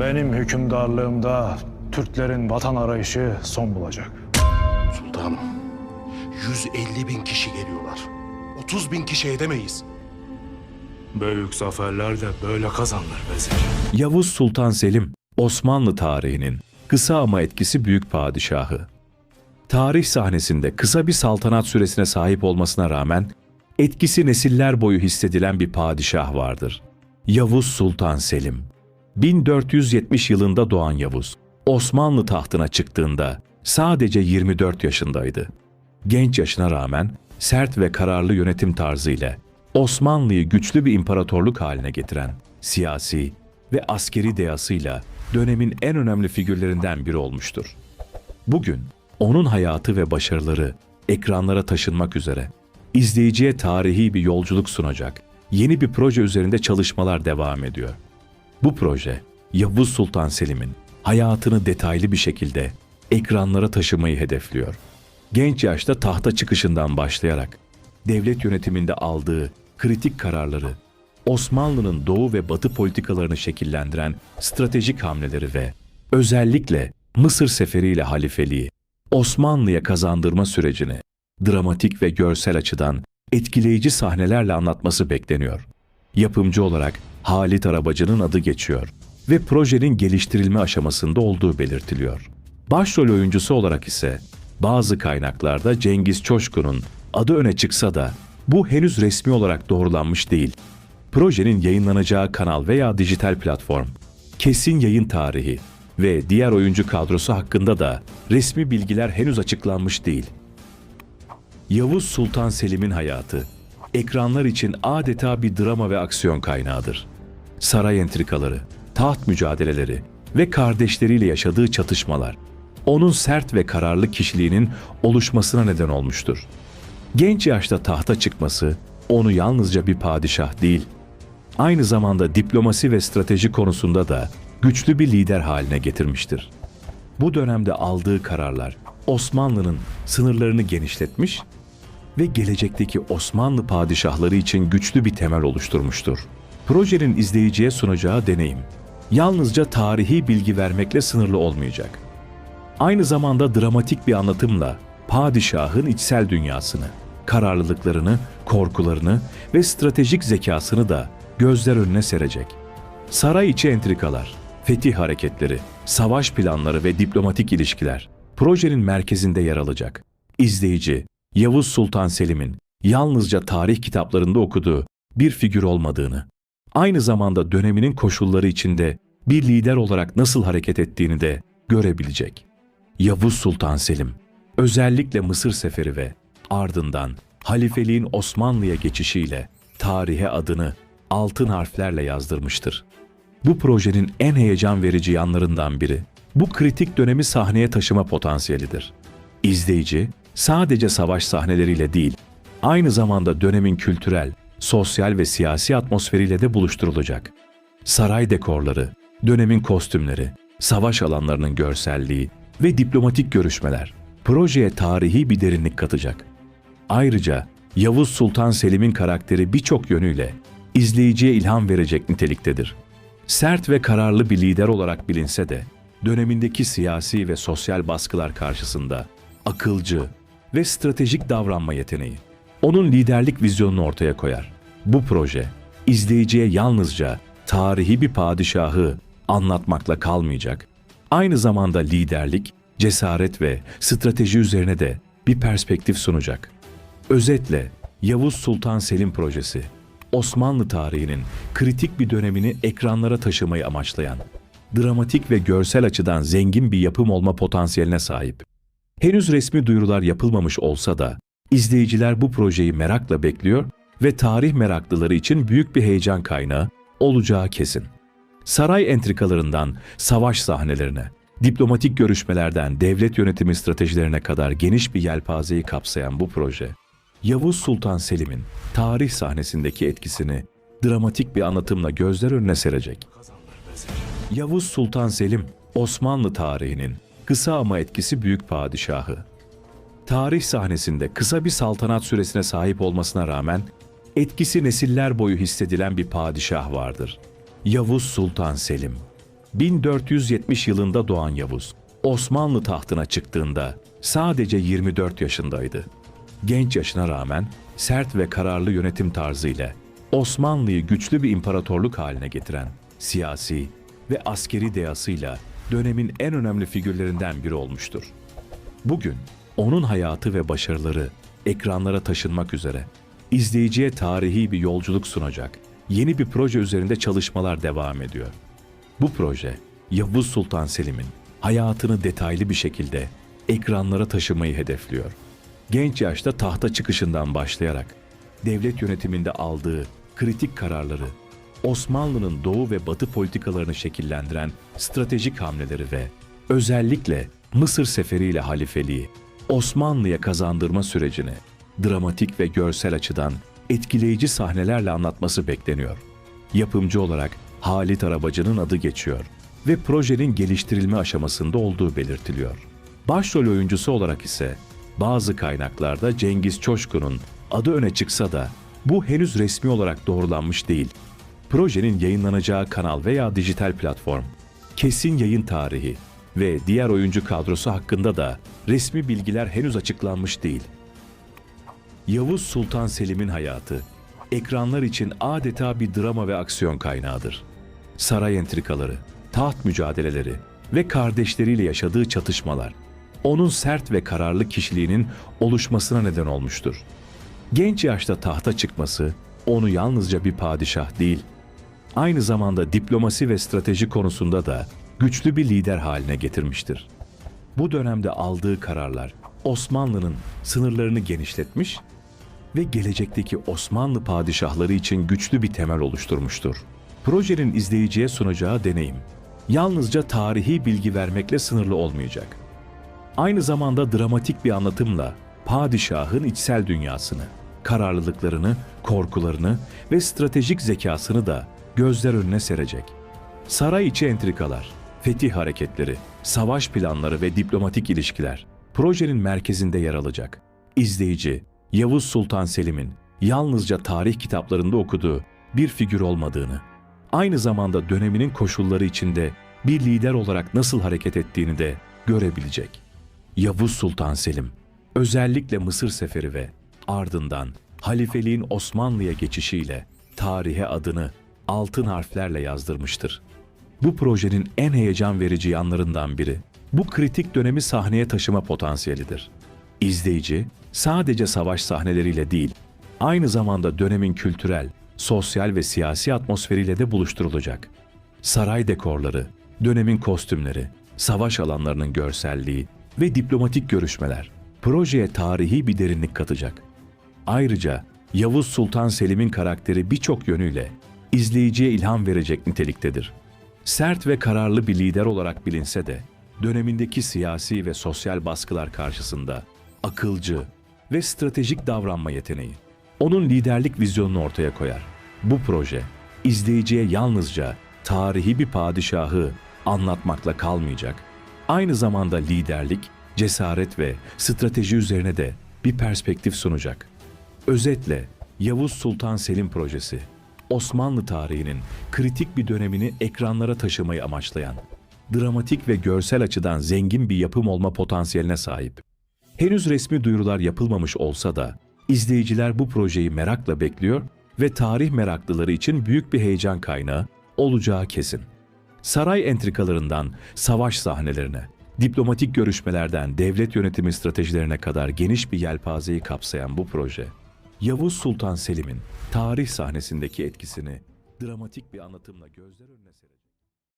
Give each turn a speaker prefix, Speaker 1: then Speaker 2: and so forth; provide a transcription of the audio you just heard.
Speaker 1: Benim hükümdarlığımda Türklerin vatan arayışı son bulacak.
Speaker 2: Sultanım, 150 bin kişi geliyorlar. 30 bin kişi edemeyiz.
Speaker 1: Büyük zaferler de böyle kazanılır vezir.
Speaker 3: Yavuz Sultan Selim, Osmanlı tarihinin kısa ama etkisi büyük padişahı. Tarih sahnesinde kısa bir saltanat süresine sahip olmasına rağmen etkisi nesiller boyu hissedilen bir padişah vardır. Yavuz Sultan Selim. 1470 yılında doğan Yavuz, Osmanlı tahtına çıktığında sadece 24 yaşındaydı. Genç yaşına rağmen sert ve kararlı yönetim tarzıyla Osmanlı'yı güçlü bir imparatorluk haline getiren siyasi ve askeri deyasıyla dönemin en önemli figürlerinden biri olmuştur. Bugün onun hayatı ve başarıları ekranlara taşınmak üzere izleyiciye tarihi bir yolculuk sunacak yeni bir proje üzerinde çalışmalar devam ediyor. Bu proje Yavuz Sultan Selim'in hayatını detaylı bir şekilde ekranlara taşımayı hedefliyor. Genç yaşta tahta çıkışından başlayarak devlet yönetiminde aldığı kritik kararları, Osmanlı'nın doğu ve batı politikalarını şekillendiren stratejik hamleleri ve özellikle Mısır seferiyle halifeliği Osmanlı'ya kazandırma sürecini dramatik ve görsel açıdan etkileyici sahnelerle anlatması bekleniyor. Yapımcı olarak Halit Arabacı'nın adı geçiyor ve projenin geliştirilme aşamasında olduğu belirtiliyor. Başrol oyuncusu olarak ise bazı kaynaklarda Cengiz Çoşkun'un adı öne çıksa da bu henüz resmi olarak doğrulanmış değil. Projenin yayınlanacağı kanal veya dijital platform, kesin yayın tarihi ve diğer oyuncu kadrosu hakkında da resmi bilgiler henüz açıklanmış değil. Yavuz Sultan Selim'in hayatı, ekranlar için adeta bir drama ve aksiyon kaynağıdır. Saray entrikaları, taht mücadeleleri ve kardeşleriyle yaşadığı çatışmalar, onun sert ve kararlı kişiliğinin oluşmasına neden olmuştur. Genç yaşta tahta çıkması, onu yalnızca bir padişah değil, aynı zamanda diplomasi ve strateji konusunda da güçlü bir lider haline getirmiştir. Bu dönemde aldığı kararlar Osmanlı'nın sınırlarını genişletmiş ve gelecekteki Osmanlı padişahları için güçlü bir temel oluşturmuştur. Projenin izleyiciye sunacağı deneyim yalnızca tarihi bilgi vermekle sınırlı olmayacak. Aynı zamanda dramatik bir anlatımla padişahın içsel dünyasını, kararlılıklarını, korkularını ve stratejik zekasını da gözler önüne serecek. Saray içi entrikalar, fetih hareketleri, savaş planları ve diplomatik ilişkiler projenin merkezinde yer alacak. İzleyici, Yavuz Sultan Selim'in yalnızca tarih kitaplarında okuduğu bir figür olmadığını, aynı zamanda döneminin koşulları içinde bir lider olarak nasıl hareket ettiğini de görebilecek. Yavuz Sultan Selim, özellikle Mısır seferi ve ardından halifeliğin Osmanlı'ya geçişiyle tarihe adını altın harflerle yazdırmıştır. Bu projenin en heyecan verici yanlarından biri, bu kritik dönemi sahneye taşıma potansiyelidir. İzleyici, sadece savaş sahneleriyle değil, aynı zamanda dönemin kültürel, sosyal ve siyasi atmosferiyle de buluşturulacak. Saray dekorları, dönemin kostümleri, savaş alanlarının görselliği ve diplomatik görüşmeler projeye tarihi bir derinlik katacak. Ayrıca Yavuz Sultan Selim'in karakteri birçok yönüyle izleyiciye ilham verecek niteliktedir. Sert ve kararlı bir lider olarak bilinse de dönemindeki siyasi ve sosyal baskılar karşısında akılcı ve stratejik davranma yeteneği onun liderlik vizyonunu ortaya koyar. Bu proje izleyiciye yalnızca tarihi bir padişahı anlatmakla kalmayacak. Aynı zamanda liderlik, cesaret ve strateji üzerine de bir perspektif sunacak. Özetle Yavuz Sultan Selim projesi Osmanlı tarihinin kritik bir dönemini ekranlara taşımayı amaçlayan, dramatik ve görsel açıdan zengin bir yapım olma potansiyeline sahip. Henüz resmi duyurular yapılmamış olsa da izleyiciler bu projeyi merakla bekliyor ve tarih meraklıları için büyük bir heyecan kaynağı olacağı kesin. Saray entrikalarından savaş sahnelerine, diplomatik görüşmelerden devlet yönetimi stratejilerine kadar geniş bir yelpazeyi kapsayan bu proje, Yavuz Sultan Selim'in tarih sahnesindeki etkisini dramatik bir anlatımla gözler önüne serecek. Yavuz Sultan Selim, Osmanlı tarihinin kısa ama etkisi büyük padişahı. Tarih sahnesinde kısa bir saltanat süresine sahip olmasına rağmen etkisi nesiller boyu hissedilen bir padişah vardır. Yavuz Sultan Selim. 1470 yılında doğan Yavuz, Osmanlı tahtına çıktığında sadece 24 yaşındaydı. Genç yaşına rağmen sert ve kararlı yönetim tarzıyla Osmanlı'yı güçlü bir imparatorluk haline getiren siyasi ve askeri deyasıyla dönemin en önemli figürlerinden biri olmuştur. Bugün onun hayatı ve başarıları ekranlara taşınmak üzere izleyiciye tarihi bir yolculuk sunacak yeni bir proje üzerinde çalışmalar devam ediyor. Bu proje Yavuz Sultan Selim'in hayatını detaylı bir şekilde ekranlara taşımayı hedefliyor. Genç yaşta tahta çıkışından başlayarak devlet yönetiminde aldığı kritik kararları, Osmanlı'nın doğu ve batı politikalarını şekillendiren stratejik hamleleri ve özellikle Mısır seferiyle halifeliği Osmanlı'ya kazandırma sürecini dramatik ve görsel açıdan etkileyici sahnelerle anlatması bekleniyor. Yapımcı olarak Halit Arabacı'nın adı geçiyor ve projenin geliştirilme aşamasında olduğu belirtiliyor. Başrol oyuncusu olarak ise bazı kaynaklarda Cengiz Çoşkun'un adı öne çıksa da bu henüz resmi olarak doğrulanmış değil. Projenin yayınlanacağı kanal veya dijital platform, kesin yayın tarihi ve diğer oyuncu kadrosu hakkında da resmi bilgiler henüz açıklanmış değil. Yavuz Sultan Selim'in hayatı, ekranlar için adeta bir drama ve aksiyon kaynağıdır. Saray entrikaları, taht mücadeleleri ve kardeşleriyle yaşadığı çatışmalar, onun sert ve kararlı kişiliğinin oluşmasına neden olmuştur. Genç yaşta tahta çıkması, onu yalnızca bir padişah değil, aynı zamanda diplomasi ve strateji konusunda da güçlü bir lider haline getirmiştir. Bu dönemde aldığı kararlar Osmanlı'nın sınırlarını genişletmiş ve gelecekteki Osmanlı padişahları için güçlü bir temel oluşturmuştur. Projenin izleyiciye sunacağı deneyim yalnızca tarihi bilgi vermekle sınırlı olmayacak. Aynı zamanda dramatik bir anlatımla padişahın içsel dünyasını, kararlılıklarını, korkularını ve stratejik zekasını da gözler önüne serecek. Saray içi entrikalar, fetih hareketleri, savaş planları ve diplomatik ilişkiler projenin merkezinde yer alacak. İzleyici, Yavuz Sultan Selim'in yalnızca tarih kitaplarında okuduğu bir figür olmadığını, aynı zamanda döneminin koşulları içinde bir lider olarak nasıl hareket ettiğini de görebilecek. Yavuz Sultan Selim, özellikle Mısır seferi ve ardından halifeliğin Osmanlı'ya geçişiyle tarihe adını altın harflerle yazdırmıştır. Bu projenin en heyecan verici yanlarından biri, bu kritik dönemi sahneye taşıma potansiyelidir. İzleyici, sadece savaş sahneleriyle değil, aynı zamanda dönemin kültürel, sosyal ve siyasi atmosferiyle de buluşturulacak. Saray dekorları, dönemin kostümleri, savaş alanlarının görselliği ve diplomatik görüşmeler projeye tarihi bir derinlik katacak. Ayrıca Yavuz Sultan Selim'in karakteri birçok yönüyle izleyiciye ilham verecek niteliktedir. Sert ve kararlı bir lider olarak bilinse de dönemindeki siyasi ve sosyal baskılar karşısında akılcı ve stratejik davranma yeteneği onun liderlik vizyonunu ortaya koyar. Bu proje izleyiciye yalnızca tarihi bir padişahı anlatmakla kalmayacak. Aynı zamanda liderlik, cesaret ve strateji üzerine de bir perspektif sunacak. Özetle Yavuz Sultan Selim projesi Osmanlı tarihinin kritik bir dönemini ekranlara taşımayı amaçlayan, dramatik ve görsel açıdan zengin bir yapım olma potansiyeline sahip. Henüz resmi duyurular yapılmamış olsa da izleyiciler bu projeyi merakla bekliyor ve tarih meraklıları için büyük bir heyecan kaynağı olacağı kesin. Saray entrikalarından savaş sahnelerine, diplomatik görüşmelerden devlet yönetimi stratejilerine kadar geniş bir yelpazeyi kapsayan bu proje, Yavuz Sultan Selim'in tarih sahnesindeki etkisini dramatik bir anlatımla gözler önüne serecek.